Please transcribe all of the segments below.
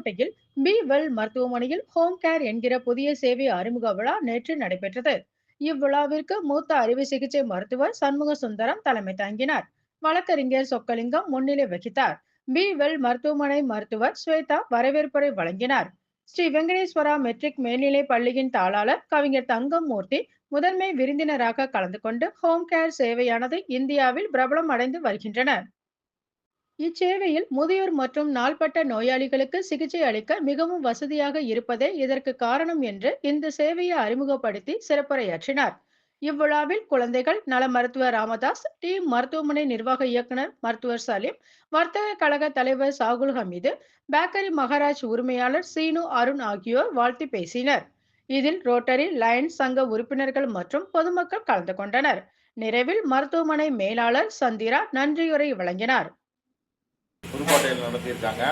புதுக்கோட்டையில் B well மருத்துவமனையில் home care என்கிற புதிய சேவை அறிமுக விழா நேற்று நடைபெற்றது. இவ்விழாவிற்கு மூத்த அறுவை சிகிச்சை மருத்துவர் சண்முக சுந்தரம் தலைமை தாங்கினார். வழக்கறிஞர் சொக்கலிங்கம் முன்னிலை வகித்தார். பி வெல் மருத்துவமனை மருத்துவர் ஸ்வேதா வரவேற்புரை வழங்கினார். ஸ்ரீ வெங்கடேஸ்வரா மெட்ரிக் மேல்நிலை பள்ளியின் தாளாளர் கவிஞர் தங்கம் மூர்த்தி முதன்மை விருந்தினராக கலந்து கொண்டு ஹோம் கேர் சேவையானது இந்தியாவில் பிரபலம் அடைந்து வருகின்றன இச்சேவையில் முதியோர் மற்றும் நாள்பட்ட நோயாளிகளுக்கு சிகிச்சை அளிக்க மிகவும் வசதியாக இருப்பதே இதற்கு காரணம் என்று இந்த சேவையை அறிமுகப்படுத்தி சிறப்புரையாற்றினார். இவ்விழாவில் குழந்தைகள் நல மருத்துவர் ராமதாஸ் டி மருத்துவமனை நிர்வாக இயக்குனர் மருத்துவர் சலீம் வர்த்தக கழக தலைவர் சாகுல் ஹமீது பேக்கரி மகாராஜ் உரிமையாளர் சீனு அருண் ஆகியோர் வாழ்த்து பேசினர். இதில் ரோட்டரி லயன்ஸ் சங்க உறுப்பினர்கள் மற்றும் பொதுமக்கள் கலந்து கொண்டனர். நிறைவில் மருத்துவமனை மேலாளர் சந்திரா நன்றியுரை வழங்கினார். புதுக்கோட்டையில் நடத்தியிருக்காங்க.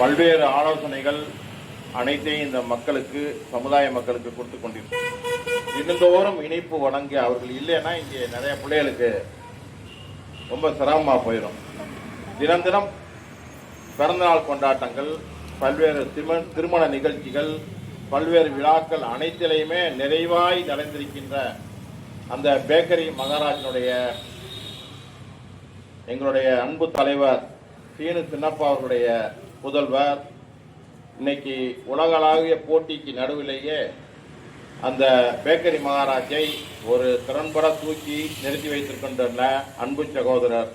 பல்வேறு ஆலோசனைகள் அனைத்தையும் இந்த மக்களுக்கு சமுதாய மக்களுக்கு கொடுத்து கொண்டிருக்கோம் தினந்தோறும் இணைப்பு வழங்கி அவர்கள் இல்லைன்னா இங்கே நிறைய பிள்ளைகளுக்கு ரொம்ப சிரமமா போயிடும். தினம் தினம் பிறந்தநாள் கொண்டாட்டங்கள் பல்வேறு திருமண திருமண நிகழ்ச்சிகள் பல்வேறு விழாக்கள் அனைத்திலையுமே நிறைவாய் நடந்திருக்கின்ற அந்த பேக்கரி மகாராஜனுடைய எங்களுடைய அன்பு தலைவர் சீனு சின்னப்பா அவர்களுடைய புதல்வர். இன்னைக்கு உலகளாவிய போட்டிக்கு நடுவிலேயே அந்த பேக்கரி மகாராஜை ஒரு திறன்பட தூக்கி நிறுத்தி வைத்திருக்கின்ற அன்பு சகோதரர்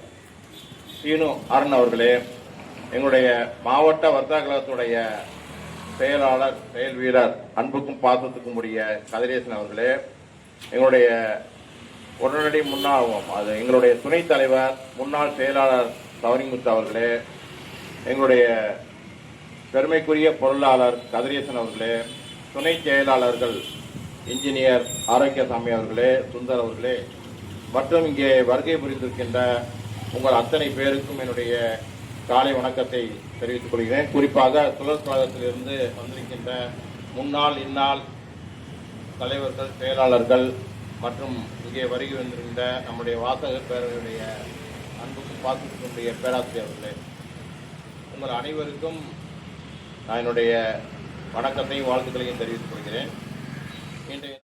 சீனு அருண் அவர்களே. எங்களுடைய மாவட்ட வர்த்தக கழகத்துடைய செயலாளர் செயல் வீரர் அன்புக்கும் பாசத்துக்கும் உரிய கதிரேசன் அவர்களே. எங்களுடைய உடனடி முன்னாள் அது எங்களுடைய துணைத் தலைவர் முன்னாள் செயலாளர் சவரிமுத்து அவர்களே எங்களுடைய பெருமைக்குரிய பொருளாளர் கதிரேசன் அவர்களே துணை செயலாளர்கள் இன்ஜினியர் ஆரோக்கியசாமி அவர்களே சுந்தர் அவர்களே மற்றும் இங்கே வருகை புரிந்திருக்கின்ற உங்கள் அத்தனை பேருக்கும் என்னுடைய காலை வணக்கத்தை தெரிவித்துக் கொள்கிறேன். குறிப்பாக சுழற் கழகத்திலிருந்து வந்திருக்கின்ற முன்னாள் இந்நாள் தலைவர்கள் செயலாளர்கள் மற்றும் இங்கே வருகை வந்திருந்த நம்முடைய வாசகர் பேரவையுடைய அன்புக்கும் பேராசிரியர் பேராசிரியர்களே உங்கள் அனைவருக்கும் நான் என்னுடைய வணக்கத்தையும் வாழ்த்துக்களையும் தெரிவித்துக் கொள்கிறேன். இன்றைய